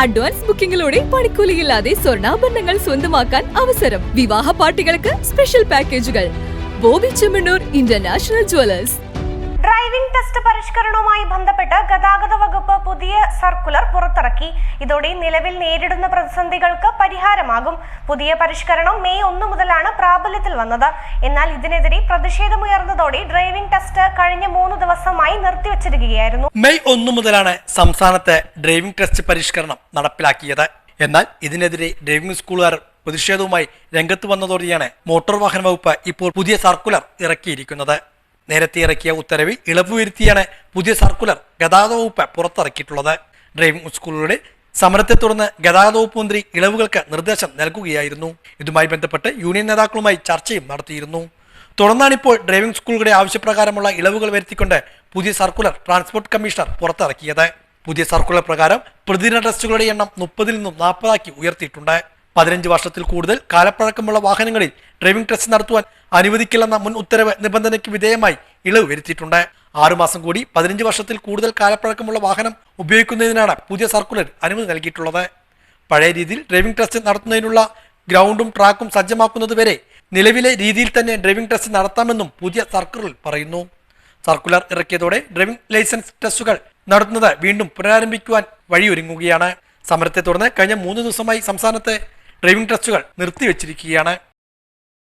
Advance ബുക്കിംഗിലൂടെ പണിക്കൂലിയില്ലാതെ സ്വർണ്ണാഭരണങ്ങൾ സ്വന്തമാക്കാൻ അവസരം വിവാഹ പാർട്ടികൾക്ക് സ്പെഷ്യൽ പാക്കേജുകൾ Bobby Chemmanur international jewellers driving test പരിഷ്കരണവുമായി ബന്ധപ്പെട്ട് ഗതാഗത വകുപ്പ് പുതിയ സർക്കുലർ പുറത്തിറക്കി ഇതോടെ നിലവിൽ നേരിടുന്ന പ്രതിസന്ധികൾക്ക് പരിഹാരമാകും. പുതിയ പരിഷ്കരണം മെയ് ഒന്ന് മുതലാണ് പ്രാബല്യത്തിൽ വന്നത്. എന്നാൽ ഇതിനെതിരെ പ്രതിഷേധമുയർന്നതോടെ ഡ്രൈവിംഗ് ടെസ്റ്റ് കഴിഞ്ഞ മൂന്ന് ദിവസമായി നിർത്തിവച്ചിരിക്കുകയായിരുന്നു. മെയ് ഒന്ന് മുതലാണ് സംസ്ഥാനത്ത് ഡ്രൈവിംഗ് ടെസ്റ്റ് പരിഷ്കരണം നടപ്പിലാക്കിയത്. എന്നാൽ ഇതിനെതിരെ ഡ്രൈവിംഗ് സ്കൂളുകാർ പ്രതിഷേധവുമായി രംഗത്ത് വന്നതോടെയാണ് മോട്ടോർ വാഹന വകുപ്പ് ഇപ്പോൾ പുതിയ സർക്കുലർ ഇറക്കിയിരിക്കുന്നത്. നേരത്തെ ഇറക്കിയ ഉത്തരവിൽ ഇളവ് വരുത്തിയാണ് പുതിയ സർക്കുലർ ഗതാഗത വകുപ്പ് പുറത്തിറക്കിയിട്ടുള്ളത്. ഡ്രൈവിംഗ് സ്കൂളുകളുടെ സമരത്തെ തുടർന്ന് ഗതാഗത വകുപ്പ് മന്ത്രി ഇളവുകൾക്ക് നിർദ്ദേശം നൽകുകയായിരുന്നു. ഇതുമായി ബന്ധപ്പെട്ട് യൂണിയൻ നേതാക്കളുമായി ചർച്ചയും നടത്തിയിരുന്നു. തുടർന്നാണിപ്പോൾ ഡ്രൈവിംഗ് സ്കൂളുകളുടെ ആവശ്യപ്രകാരമുള്ള ഇളവുകൾ വരുത്തിക്കൊണ്ട് പുതിയ സർക്കുലർ ട്രാൻസ്പോർട്ട് കമ്മീഷണർ പുറത്തിറക്കിയത്. പുതിയ സർക്കുലർ പ്രകാരം പ്രതിദിന ടെസ്റ്റുകളുടെ എണ്ണം മുപ്പതിൽ നിന്നും നാൽപ്പതാക്കി ഉയർത്തിയിട്ടുണ്ട്. പതിനഞ്ച് വർഷത്തിൽ കൂടുതൽ കാലപ്പഴക്കമുള്ള വാഹനങ്ങളിൽ ഡ്രൈവിംഗ് ടെസ്റ്റ് നടത്തുവാൻ അനുവദിക്കില്ലെന്ന മുൻ ഉത്തരവ് നിബന്ധനയ്ക്ക് വിധേയമായി ഇളവ് വരുത്തിയിട്ടുണ്ട്. ആറുമാസം കൂടി പതിനഞ്ച് വർഷത്തിൽ കൂടുതൽ കാലപ്പഴക്കമുള്ള വാഹനം ഉപയോഗിക്കുന്നതിനാണ് പുതിയ സർക്കുലർ അനുമതി നൽകിയിട്ടുള്ളത്. പഴയ രീതിയിൽ ഡ്രൈവിംഗ് ടെസ്റ്റ് നടത്തുന്നതിനുള്ള ഗ്രൗണ്ടും ട്രാക്കും സജ്ജമാക്കുന്നത് വരെ നിലവിലെ രീതിയിൽ തന്നെ ഡ്രൈവിംഗ് ടെസ്റ്റ് നടത്താമെന്നും പുതിയ സർക്കുലർ പറയുന്നു. സർക്കുലർ ഇറക്കിയതോടെ ഡ്രൈവിംഗ് ലൈസൻസ് ടെസ്റ്റുകൾ നടത്തുന്നത് വീണ്ടും പുനരാരംഭിക്കുവാൻ വഴിയൊരുങ്ങുകയാണ്. സമരത്തെ തുടർന്ന് കഴിഞ്ഞ മൂന്ന് ദിവസമായി സംസ്ഥാനത്തെ ഡ്രൈവിംഗ് ടെസ്റ്റുകൾ നിർത്തിവെച്ചിരിക്കുകയാണ്.